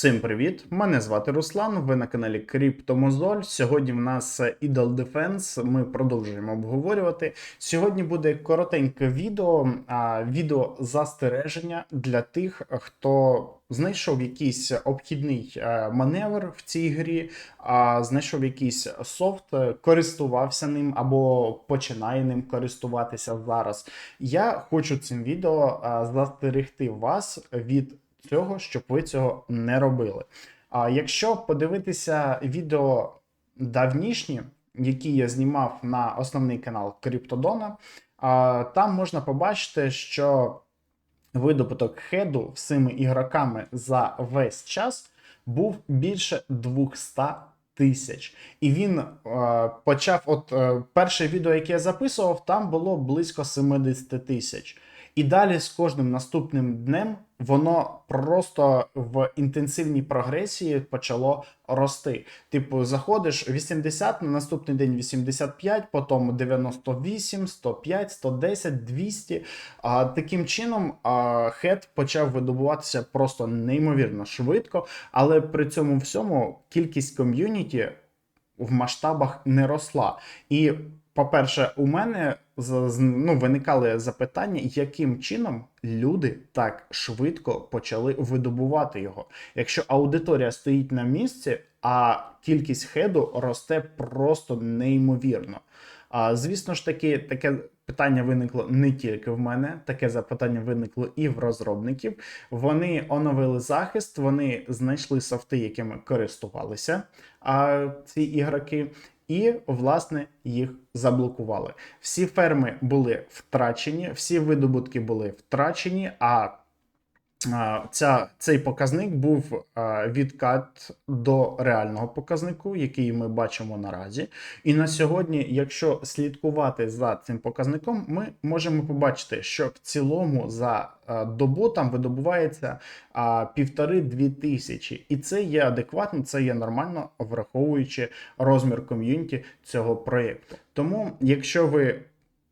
Всім привіт! Мене звати Руслан. Ви на каналі Криптомозоль. Сьогодні в нас Idle Defense. Ми продовжуємо обговорювати. Сьогодні буде коротеньке відео, відео застереження для тих, хто знайшов якийсь обхідний е, маневр в цій грі, знайшов якийсь софт, е, користувався ним або починає ним користуватися зараз. Я хочу цим відео застерегти вас від цього, щоб ви цього не робили. А якщо подивитися відео давнішні, які я знімав на основний канал Криптодона, там можна побачити, що видобуток хеду всіми ігроками за весь час був більше 200 тисяч. І він е, почав, от е, перше відео, яке я записував, там було близько 70 тисяч. І далі з кожним наступним днем воно просто в інтенсивній прогресії почало рости. Типу, заходиш 80, на наступний день 85, потім 98, 105, 110, 200. А, таким чином а, хед почав видобуватися просто неймовірно швидко, але при цьому всьому кількість ком'юніті в масштабах не росла. І, по-перше, у мене ну, виникали запитання, яким чином люди так швидко почали видобувати його. Якщо аудиторія стоїть на місці, а кількість хеду росте просто неймовірно. А, звісно ж таки, таке питання виникло не тільки в мене, таке запитання виникло і в розробників. Вони оновили захист, вони знайшли софти, якими користувалися а, ці ігроки, і, власне, їх заблокували. Всі ферми були втрачені, всі видобутки були втрачені. а Ця, цей показник був відкат до реального показнику, який ми бачимо наразі. І на сьогодні, якщо слідкувати за цим показником, ми можемо побачити, що в цілому за добу там видобувається півтори-дві тисячі. І це є адекватно, це є нормально, враховуючи розмір ком'юніті цього проєкту. Тому, якщо ви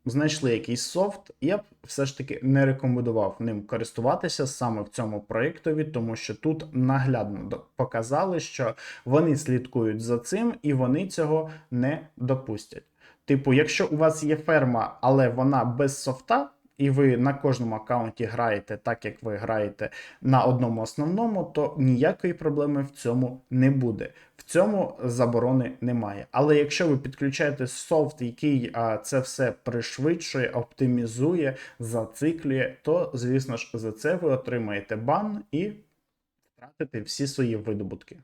знайшли якийсь софт, я б все ж таки не рекомендував ним користуватися саме в цьому проєктові, тому що тут наглядно показали, що вони слідкують за цим і вони цього не допустять. Типу, якщо у вас є ферма, але вона без софта, і ви на кожному аккаунті граєте так, як ви граєте на одному основному, то ніякої проблеми в цьому не буде. В цьому заборони немає. Але якщо ви підключаєте софт, який а, це все пришвидшує, оптимізує, зациклює, то звісно ж за це ви отримаєте бан і втратите всі свої видобутки.